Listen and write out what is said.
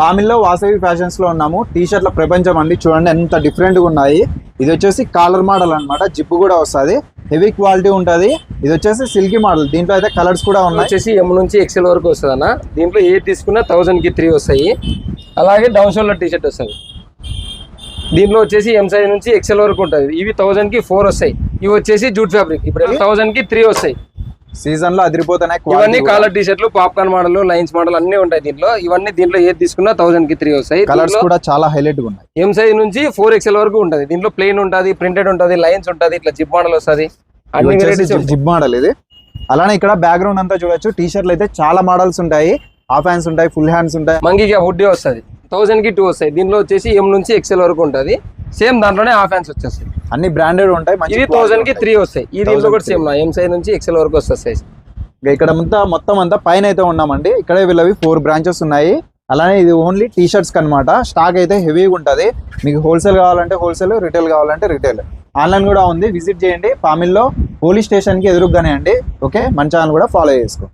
పామిల్లో వాసవి ఫ్యాషన్స్లో ఉన్నాము. టీ షర్ట్ల ప్రపంచం అండి. చూడండి ఎంత డిఫరెంట్గా ఉన్నాయి. ఇది వచ్చేసి కాలర్ మోడల్ అన్నమాట. జిప్ కూడా వస్తుంది. హెవీ క్వాలిటీ ఉంటది. ఇది వచ్చేసి సిల్కీ మోడల్. దీంట్లో అయితే కలర్స్ కూడా ఉన్నాయి. వచ్చేసి ఎం నుంచి ఎక్సెల్ వరకు వస్తుంది అన్న. దీంట్లో ఏ తీసుకున్నా థౌసండ్కి త్రీ వస్తాయి. అలాగే డౌన్ షోల్డర్ టీ షర్ట్ వస్తుంది. దీంట్లో వచ్చేసి ఎం సైజ్ నుంచి ఎక్సెల్ వరకు ఉంటుంది. ఇవి థౌసండ్కి ఫోర్ వస్తాయి. ఇవి వచ్చేసి జూట్ ఫ్యాబ్రిక్ ఇప్పుడు థౌసండ్కి త్రీ వస్తాయి. సీజన్లో అదిరిపోతున్నాయి ఇవన్నీ. కాలర్ టీ షర్ట్లు పాప్కార్న్ మోడల్ లైన్స్ మోడల్ అన్ని ఉంటాయి దీంట్లో. ఇవన్నీ దీంట్లో ఏది తీసుకున్నా థౌసండ్కి త్రీ వస్తాయి. కలర్స్ కూడా చాలా హైలైట్గా ఉన్నాయి. ఎం సైజ్ నుంచి ఫోర్ ఎక్సెల్ వరకు ఉంటుంది. దీంట్లో ప్లెయిన్ ఉంటుంది ప్రింటెడ్ ఉంటుంది లైన్స్ ఉంటుంది ఇట్లా జిప్ మోడల్ వస్తుంది. అన్ని వెరైటీస్ జిప్ మోడల్ ఇది. అలానే ఇక్కడ బ్యాక్గ్రౌండ్ అంతా చూడొచ్చు. టీ షర్ట్లు అయితే చాలా మోడల్స్ ఉంటాయి. హాఫ్ హ్యాండ్స్ ఉంటాయి ఫుల్ హ్యాండ్స్ ఉంటాయి. మంకీకి హుడ్డీ వస్తుంది. థౌసండ్కి టూ వస్తాయి. దీంట్లో వచ్చేసి ఎం నుంచి ఎక్సెల్ వరకు ఉంటుంది. సేమ్ దాంట్లోనే హాఫ్ హ్యాండ్స్ వచ్చేస్తాయి. అన్ని బ్రాండెడ్ ఉంటాయి ఇవి quality థౌసండ్కి. త్రీ వస్తాయి. ఈ దీంట్లో కూడా సేమ్ ఎం సైజ్ నుంచి ఎక్సెల్ వరకు వస్తుంది సైజ్ ఇంకా ఇక్కడ అంతా మొత్తం అంతా పైన అయితే ఉన్నామండి. ఇక్కడే వీళ్ళవి ఫోర్ బ్రాంచెస్ ఉన్నాయి. అలానే ఇది ఓన్లీ టీ షర్ట్స్ అనమాట స్టాక్ అయితే హెవీగా ఉంటుంది. మీకు హోల్సేల్ కావాలంటే హోల్సేల్ రిటైల్ కావాలంటే రిటైల్ ఆన్లైన్ కూడా ఉంది. విజిట్ చేయండి. పామిల్లో పోలీస్ స్టేషన్కి ఎదురుగానే అండి. ఓకే మన ఛానల్ కూడా ఫాలో చేసుకో.